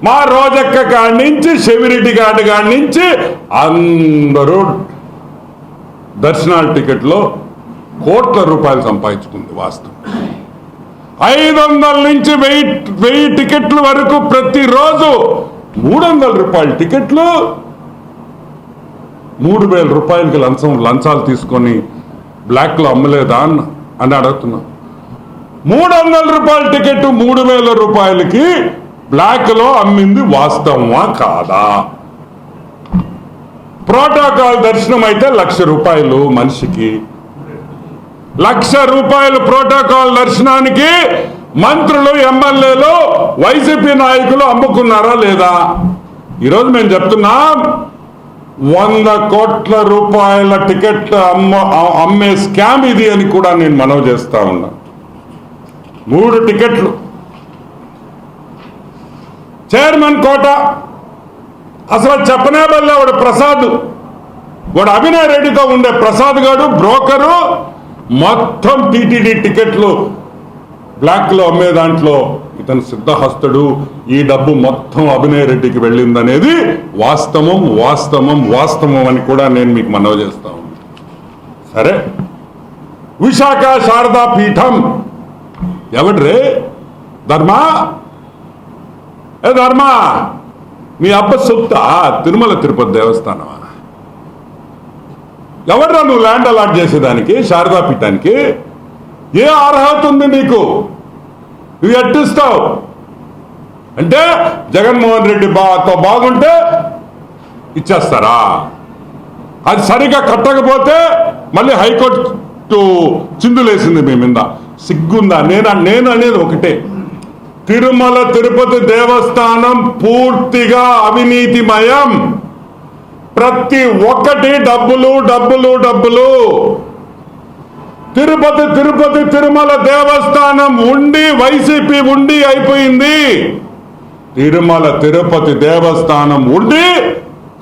మా రోజక్క కాడి నుంచి సెమిరిటీ గార్డు కాడి నుంచి అందరూ దర్శనాల టికెట్లో కోట్ల రూపాయలు సంపాదించుకుంది వాస్తవం ఐదు వందల నుంచి వెయ్యి వెయ్యి టికెట్ల వరకు ప్రతిరోజు మూడు వందల రూపాయల టికెట్లు మూడు వేల రూపాయలకి లంచం లంచాలు తీసుకొని బ్లాక్లో అమ్మలేదా అన్న అని అడుగుతున్నా. మూడు వందల రూపాయల టికెట్ మూడు వేల రూపాయలకి బ్లాక్లో అమ్మింది వాస్తవమా కాదా? ప్రోటోకాల్ దర్శనం అయితే లక్ష రూపాయలు మనిషికి. లక్ష రూపాయలు ప్రోటోకాల్ దర్శనానికి మంత్రులు ఎమ్మెల్యేలు వైసీపీ నాయకులు అమ్ముకున్నారా లేదా? ఈరోజు మేము చెప్తున్నాం వంద కోట్ల రూపాయల టికెట్ అమ్మ అమ్మే స్కామ్ ఇది అని కూడా నేను మనవి చేస్తా ఉన్నా. మూడు టికెట్లు చైర్మన్ కోట. అసలు చెప్పనే వల్ల వాడు ప్రసాద్. వాడు అభినయ్ రెడ్డితో ఉండే ప్రసాద్ గారు బ్రోకరు మొత్తం టీటీడీ టికెట్లు బ్లాక్లో అమ్మే దాంట్లో ఇతను సిద్ధహస్తుడు. ఈ డబ్బు మొత్తం అభినయ్ రెడ్డికి వెళ్ళిందనేది వాస్తవం వాస్తవం వాస్తవం అని కూడా నేను మీకు మనవి చేస్తా సరే? విశాఖ శారదా పీఠం. ఎవడ్రే? ధర్మా? ఏ ధర్మా? మీ అబ్బ సొత్త తిరుమల తిరుపతి దేవస్థానమా ఎవడ్రా నువ్వు ల్యాండ్ అలాట్ చేసేదానికి శారదా పీఠానికి? ఏ అర్హత ఉంది నీకు? నువ్వు ఎట్టిస్తావు? అంటే జగన్మోహన్ రెడ్డి బాతో బాగుంటే ఇచ్చేస్తారా? అది సరిగా కట్టకపోతే మళ్ళీ హైకోర్టు చిందులేసింది మీ మీద. సిగ్గుందా? నేను నేను అనేది ఒకటే. తిరుమల తిరుపతి దేవస్థానం పూర్తిగా అవినీతిమయం. ప్రతి ఒక్కటి డబ్బులు డబ్బులు డబ్బులు. తిరుపతి తిరుపతి తిరుమల దేవస్థానం ఉండి వైసీపీ ఉండి అయిపోయింది. తిరుమల తిరుపతి దేవస్థానం ఉండి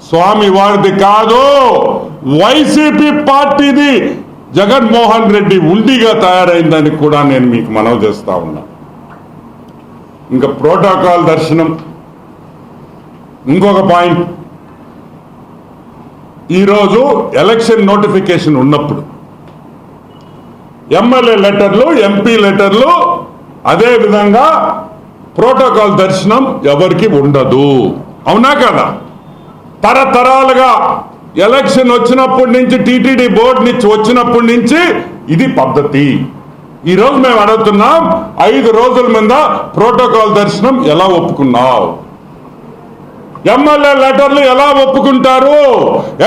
స్వామి వారిది కాదు. వైసీపీ పార్టీది జగన్మోహన్ రెడ్డి ఉండిగా తయారైందని కూడా నేను మీకు మనవి చేస్తా ఉన్నా. ఇంకా ప్రోటోకాల్ దర్శనం. ఇంకొక పాయింట్. ఈరోజు ఎలక్షన్ నోటిఫికేషన్ ఉన్నప్పుడు ఎమ్మెల్యే లెటర్లు ఎంపీ లెటర్లు అదే విధంగా ప్రోటోకాల్ దర్శనం ఎవరికి ఉండదు. అవునా కదా? తరతరాలుగా ఎలక్షన్ వచ్చినప్పటి నుంచి టీటీడీ బోర్డు నుంచి వచ్చినప్పటి నుంచి ఇది పద్ధతి. ఈరోజు మేము అడుగుతున్నాం ఐదు రోజుల మీద ప్రోటోకాల్ దర్శనం ఎలా ఒప్పుకున్నావు? ఎమ్మెల్యే లెటర్లు ఎలా ఒప్పుకుంటారు?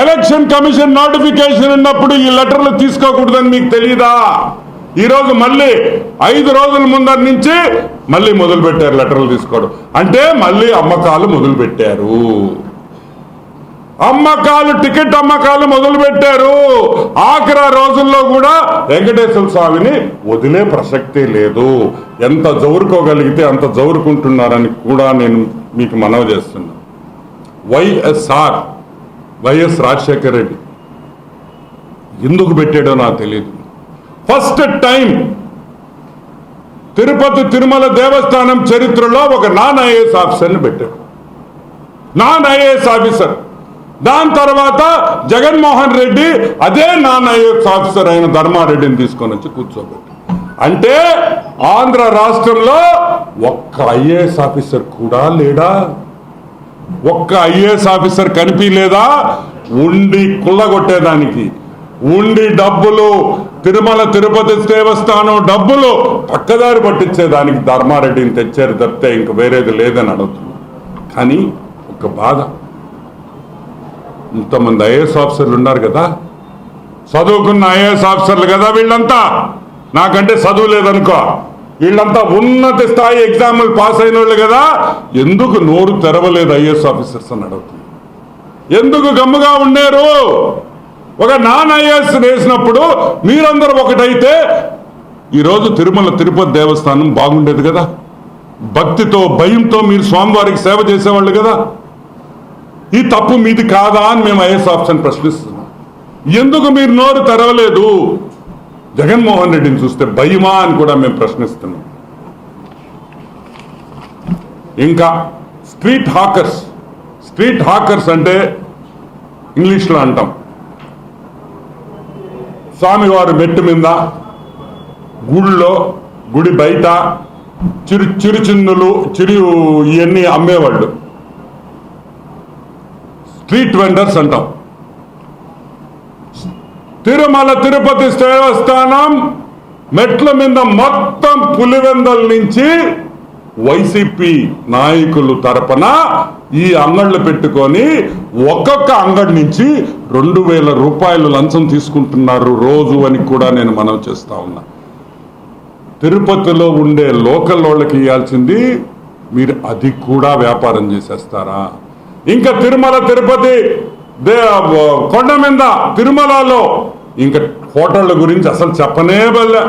ఎలక్షన్ కమిషన్ నోటిఫికేషన్ ఉన్నప్పుడు ఈ లెటర్లు తీసుకోకూడదని మీకు తెలియదా ఈరోజు మళ్ళీ ఐదు రోజుల ముందర నుంచి మళ్ళీ మొదలు పెట్టారు లెటర్లు తీసుకోవడం. అంటే మళ్ళీ అమ్మకాలు మొదలుపెట్టారు. అమ్మకాలు టికెట్ అమ్మకాలు మొదలు పెట్టారు ఆఖరా రోజుల్లో కూడా వెంకటేశ్వర స్వామిని వదిలే ప్రసక్తే లేదు. ఎంత జౌరుకోగలిగితే అంత జౌరుకుంటున్నారని కూడా నేను మీకు మనవి చేస్తున్నా వైఎస్ఆర్ వైఎస్ రాజశేఖర రెడ్డి ఎందుకు పెట్టాడో నాకు తెలియదు ఫస్ట్ టైం తిరుపతి తిరుమల దేవస్థానం చరిత్రలో ఒక నాన్ ఐఏఎస్ ఆఫీసర్ని పెట్టాడు. Non IAS officer. దాని తర్వాత జగన్మోహన్ రెడ్డి అదే నాన్ ఐఏఎస్ ఆఫీసర్ అయిన ధర్మారెడ్డిని తీసుకొని వచ్చి కూర్చోబెట్టి. అంటే ఆంధ్ర రాష్ట్రంలో ఒక్క ఐఏఎస్ ఆఫీసర్ కూడా లేడా? ఒక్క ఐఏఎస్ ఆఫీసర్ కనిపించలేదా? ఉండి కుల్లగొట్టేదానికి ఉండి డబ్బులు తిరుమల తిరుపతి దేవస్థానం డబ్బులు పక్కదారి పట్టించేదానికి ధర్మారెడ్డిని తెచ్చారు తప్పితే ఇంక వేరేది లేదని అడుగుతున్నా కానీ ఒక బాధ. ఇంతమంది ఐఏఎస్ ఆఫీసర్లు ఉన్నారు కదా చదువుకున్న ఐఏఎస్ ఆఫీసర్లు కదా వీళ్ళంతా? నాకంటే చదువు లేదనుకో. వీళ్ళంతా ఉన్నత స్థాయి ఎగ్జాములు పాస్ అయిన వాళ్ళు కదా ఎందుకు నోరు తెరవలేదు ఐఏఎస్ ఆఫీసర్స్ అని అడుగుతుంది ఎందుకు గమ్ముగా ఉండేరు? ఒక నాన్ ఐఏఎస్ వేసినప్పుడు మీరందరూ ఒకటైతే ఈరోజు తిరుమల తిరుపతి దేవస్థానం బాగుండేది కదా. భక్తితో భయంతో మీరు స్వామివారికి సేవ చేసేవాళ్ళు కదా. ఈ తప్పు మీది కాదా అని మేము ఐఎస్ ఆప్షన్ ప్రశ్నిస్తున్నాం. ఎందుకు మీరు నోరు తెరవలేదు? జగన్మోహన్ రెడ్డిని చూస్తే భయమా అని కూడా మేము ప్రశ్నిస్తున్నాం. ఇంకా స్ట్రీట్ హాకర్స్ స్ట్రీట్ హాకర్స్ అంటే ఇంగ్లీష్లో అంటాం. స్వామివారి మెట్టు మీద గుళ్ళో గుడి బయట చిరు చిరుచిన్నులు చిరు ఇవన్నీ అమ్మేవాళ్ళు. స్ట్రీట్ వెండర్స్ అంటాం. తిరుమల తిరుపతి దేవస్థానం మెట్ల మీద మొత్తం పులివెందల నుంచి వైసీపీ నాయకులు తరపున ఈ అంగళ్ళు పెట్టుకొని ఒక్కొక్క అంగడి నుంచి రెండు వేల రూపాయలు లంచం తీసుకుంటున్నారు రోజు అని కూడా నేను మనం చేస్తా ఉన్నా. తిరుపతిలో ఉండే లోకల్ వాళ్ళకి ఇవ్వాల్సింది మీరు అది కూడా వ్యాపారం చేసేస్తారా? ఇంకా తిరుమల తిరుపతి దే కొండ మీద తిరుమలలో ఇంకా హోటళ్ళ గురించి అసలు చెప్పనే వెళ్ళా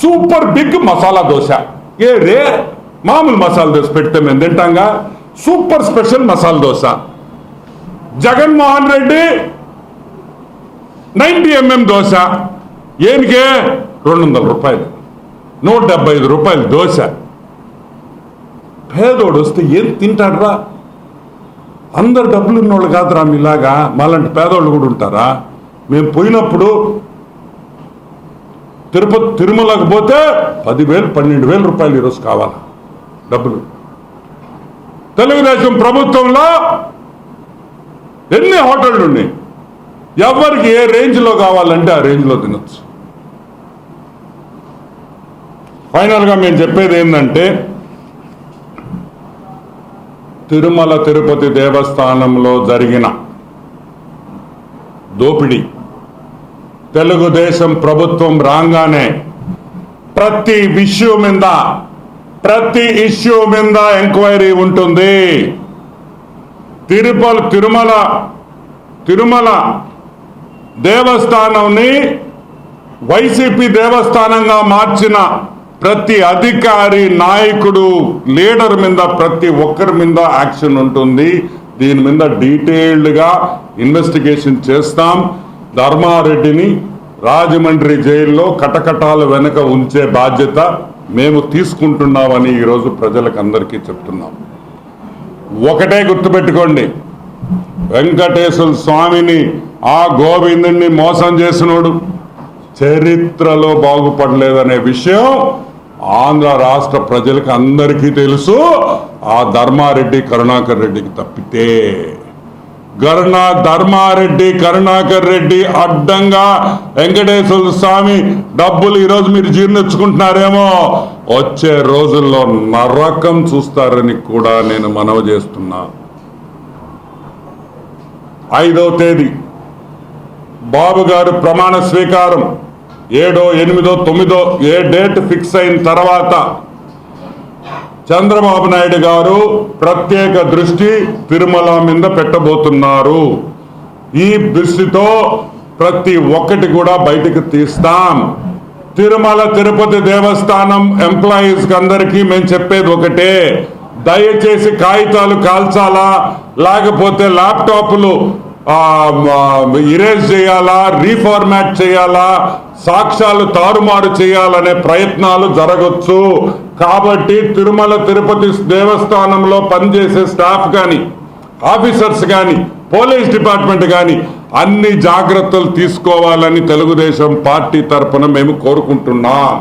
సూపర్ బిగ్ మసాలా దోశ. ఏ రే మామూలు మసాలా దోశ పెడితే మేము తింటాంగా? Super special masala dosa. Jaganmohan Reddy ninety MM dosa. ఏనికే? రెండు వందల రూపాయలు. నూట డెబ్బై ఐదు రూపాయలు దోశ. పేదోడు వస్తే ఏం తింటాడ్రా? అందరు డబ్బులు ఉన్నోళ్ళు కాదురా మీలాగా మాలాంటి పేదోళ్ళు కూడా ఉంటారా? మేము పోయినప్పుడు తిరుపతి తిరుమలకు పోతే పదివేలు పన్నెండు వేల రూపాయలు ఈరోజు కావాలి డబ్బులు. తెలుగుదేశం ప్రభుత్వంలో ఎన్ని హోటళ్ళు ఉన్నాయి? ఎవరికి ఏ రేంజ్లో కావాలంటే ఆ రేంజ్లో తినచ్చు. ఫైనల్గా మేము చెప్పేది ఏంటంటే తిరుమల తిరుపతి దేవస్థానంలో జరిగిన దోపిడీ. తెలుగుదేశం ప్రభుత్వం రాగానే ప్రతి విషయం మీద ప్రతి ఇష్యూ మీద ఎంక్వైరీ ఉంటుంది. తిరుపల తిరుమల తిరుమల దేవస్థానంని వైసీపీ దేవస్థానంగా మార్చిన ప్రతి అధికారి నాయకుడు లీడర్ మీద ప్రతి ఒక్కరి మీద యాక్షన్ ఉంటుంది. దీని మీద డీటెయిల్డ్గా ఇన్వెస్టిగేషన్ చేస్తాం. ధర్మారెడ్డిని రాజమండ్రి జైల్లో కటకటాల వెనుక ఉంచే బాధ్యత మేము తీసుకుంటున్నామని ఈరోజు ప్రజలకు అందరికీ చెప్తున్నాం. ఒకటే గుర్తుపెట్టుకోండి. వెంకటేశ్వర స్వామిని ఆ గోవిందుని మోసం చేసినోడు చరిత్రలో బాగుపడలేదనే విషయం ఆంధ్ర రాష్ట్ర ప్రజలకు అందరికీ తెలుసు ఆ ధర్మారెడ్డి కరుణాకర్ రెడ్డికి తప్పితే. గరుణ ధర్మారెడ్డి కరుణాకర్ రెడ్డి అడ్డంగా వెంకటేశ్వర స్వామి డబ్బులు ఈరోజు మీరు జీర్ణించుకుంటున్నారేమో. వచ్చే రోజుల్లో నరకం చూస్తారని కూడా నేను మనవి చేస్తున్నా. ఐదవ తేదీ. బాబు గారు ప్రమాణ స్వీకారం. ఏడో ఎనిమిదో తొమ్మిదో ఏ డేట్ ఫిక్స్ అయిన తర్వాత చంద్రబాబు నాయుడు గారు ప్రత్యేక దృష్టి తిరుమల మీద పెట్టబోతున్నారు. ఈ దృష్టితో ప్రతి ఒక్కటి కూడా బయటకు తీస్తాం. తిరుమల తిరుపతి దేవస్థానం ఎంప్లాయీస్ అందరికీ మేము చెప్పేది ఒకటే. దయచేసి కాగితాలు కాల్చాలా? లేకపోతే ల్యాప్టాప్లు ఇరేజ్ చేయాలా రీఫార్మాట్ చేయాలా సాక్ష్యాలు తారుమారు చేయాలనే ప్రయత్నాలు జరగచ్చు. కాబట్టి తిరుమల తిరుపతి దేవస్థానంలో పనిచేసే స్టాఫ్ కానీ ఆఫీసర్స్ కానీ పోలీస్ డిపార్ట్మెంట్ కానీ అన్ని జాగ్రత్తలు తీసుకోవాలని తెలుగుదేశం పార్టీ తరఫున మేము కోరుకుంటున్నాం.